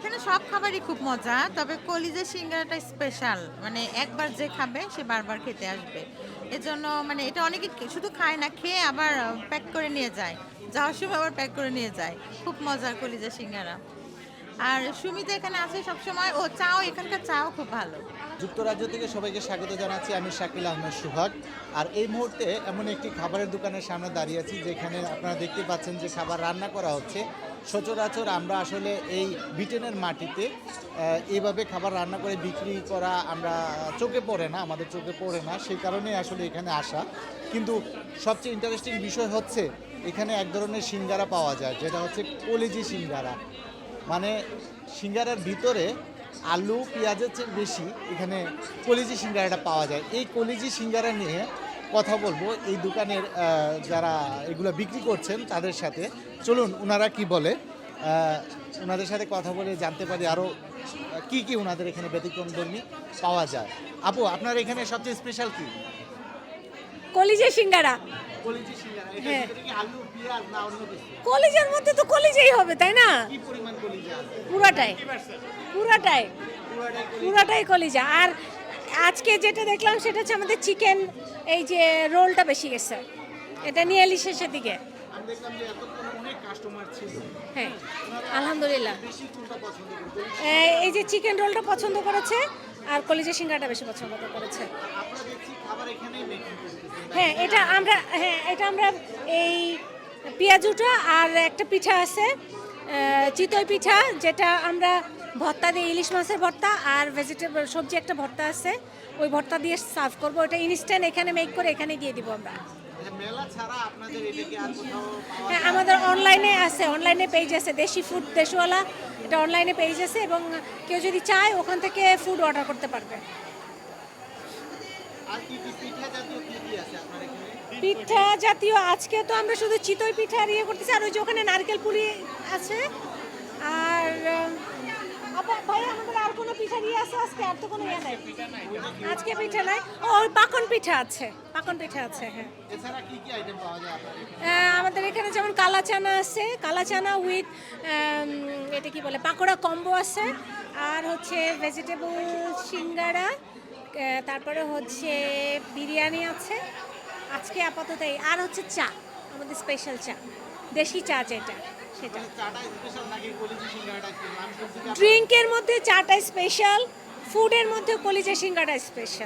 এখানে সব খাবারই খুব মজা, তবে কলিজা সিঙ্গারাটা স্পেশাল মানে একবার যে খাবে, সে বারবার খেতে আসবে। এজন্য মানে এটা অনেকে শুধু খায় না, খেয়ে আবার প্যাক করে নিয়ে যায়। যাওয়ার সময় আবার প্যাক করে নিয়ে যায়। খুব মজার কলিজা সিঙ্গারা। আর সুমিতা এখানে আছে সবসময়। ও চাও, এখানকার চাও খুব ভালো। যুক্তরাজ্য থেকে সবাইকে স্বাগত জানাচ্ছি। আমি শাকিল আহমেদ সুহাগ। আর এই মুহূর্তে এমন একটি খাবারের দোকানের সামনে দাঁড়িয়ে আছি, যেখানে আপনারা দেখতে পাচ্ছেন যে খাবার রান্না করা হচ্ছে। সচরাচর আমরা আসলে এই ব্রিটেনের মাটিতে এইভাবে খাবার রান্না করে বিক্রি করা আমরা চোখে পড়ে না, আমাদের চোখে পড়ে না, সেই কারণেই আসলে এখানে আসা। কিন্তু সবচেয়ে ইন্টারেস্টিং বিষয় হচ্ছে, এখানে এক ধরনের সিঙ্গারা পাওয়া যায়, যেটা হচ্ছে কলেজি সিঙ্গারা। মানে সিঙ্গারার ভিতরে আলু, পেঁয়াজের চেয়ে বেশি এখানে কলিজি সিঙ্গারাটা পাওয়া যায়। এই কলিজি সিঙ্গারা নিয়ে কথা বলব। এই দোকানের যারা এগুলো বিক্রি করছেন তাদের সাথে। চলুন ওনারা কি বলে? ওনাদের সাথে কথা বলে জানতে পারি আরও কি কি ওনাদের এখানে ব্যতিক্রম ধর্মী পাওয়া যায়। আপু, আপনার এখানে সবচেয়ে স্পেশাল কি? কলিজে সিঙ্গারা। কলিজি হ্যাঁ। কলিজের মধ্যে তো কলিজেই হবে তাই না? পুরাটাই। পুরাটাই। পুরোটাই কলিজা। আর আজকে যেটা দেখলাম সেটা হচ্ছে আমাদের চিকেন এই যে রোলটা বেশি গেছে। এটা নিয়ে এলি শেষের দিকে। হ্যাঁ আলহামদুলিল্লাহ। এই যে চিকেন রোলটা পছন্দ করেছে আর কলিজা সিঙ্গারাটা বেশি পছন্দ করেছে আপনারা দেখছি খাবার এখানেই মেকিং করতেছেন হ্যাঁ এটা আমরা হ্যাঁ এটা আমরা এই পেঁয়াজুটা আর একটা পিঠা আছে চিতই পিঠা যেটা আমরা ভর্তা দিয়ে ইলিশ মাছের ভর্তা আর ভেজিটেবল সবজি একটা ভর্তা আছে ওই ভর্তা দিয়ে সার্ভ করব। ওটা ইনস্ট্যান্ট এখানে মেক করে এখানে দিয়ে দিব আমরা। আচ্ছা, মেলা ছাড়া আপনাদের এটা কি আর কোথাও পাওয়া হ্যাঁ আমাদের অনলাইনে আছে অনলাইনে পেজ আছে দেশি ফুড দেশওয়ালা এটা অনলাইনে পেজ আছে এবং কেউ যদি চায় ওখান থেকে ফুড অর্ডার করতে পারবে। পিঠা জাতীয় আজকে তো আমরা শুধু চিতই পিঠা ইয়ে করতেছি আর ওই যে ওখানে নারকেল পুরি আছে। আর ভাই আমাদের আর কোনো পিঠা দিয়ে আছে আজকে? আর তো কোনো ইয়ে নাই। আজকে পিঠা নাই। ও পাকন পিঠা আছে পাকন পিঠা আছে হ্যাঁ। আমাদের এখানে যেমন কালা চানা আছে কালা চানা উইথ এটা কি বলে পাকোড়া কম্বো আছে আর হচ্ছে ভেজিটেবল সিঙ্গারা তারপরে হচ্ছে বিরিয়ানি আছে। আজকে আপাতত এই আর হচ্ছে চা আমাদের স্পেশাল চা। দেশি চা যেটা সেটা। ড্রিঙ্কের মধ্যে চাটা স্পেশাল ফুডের মধ্যে কলিজা সিঙ্গাটা স্পেশাল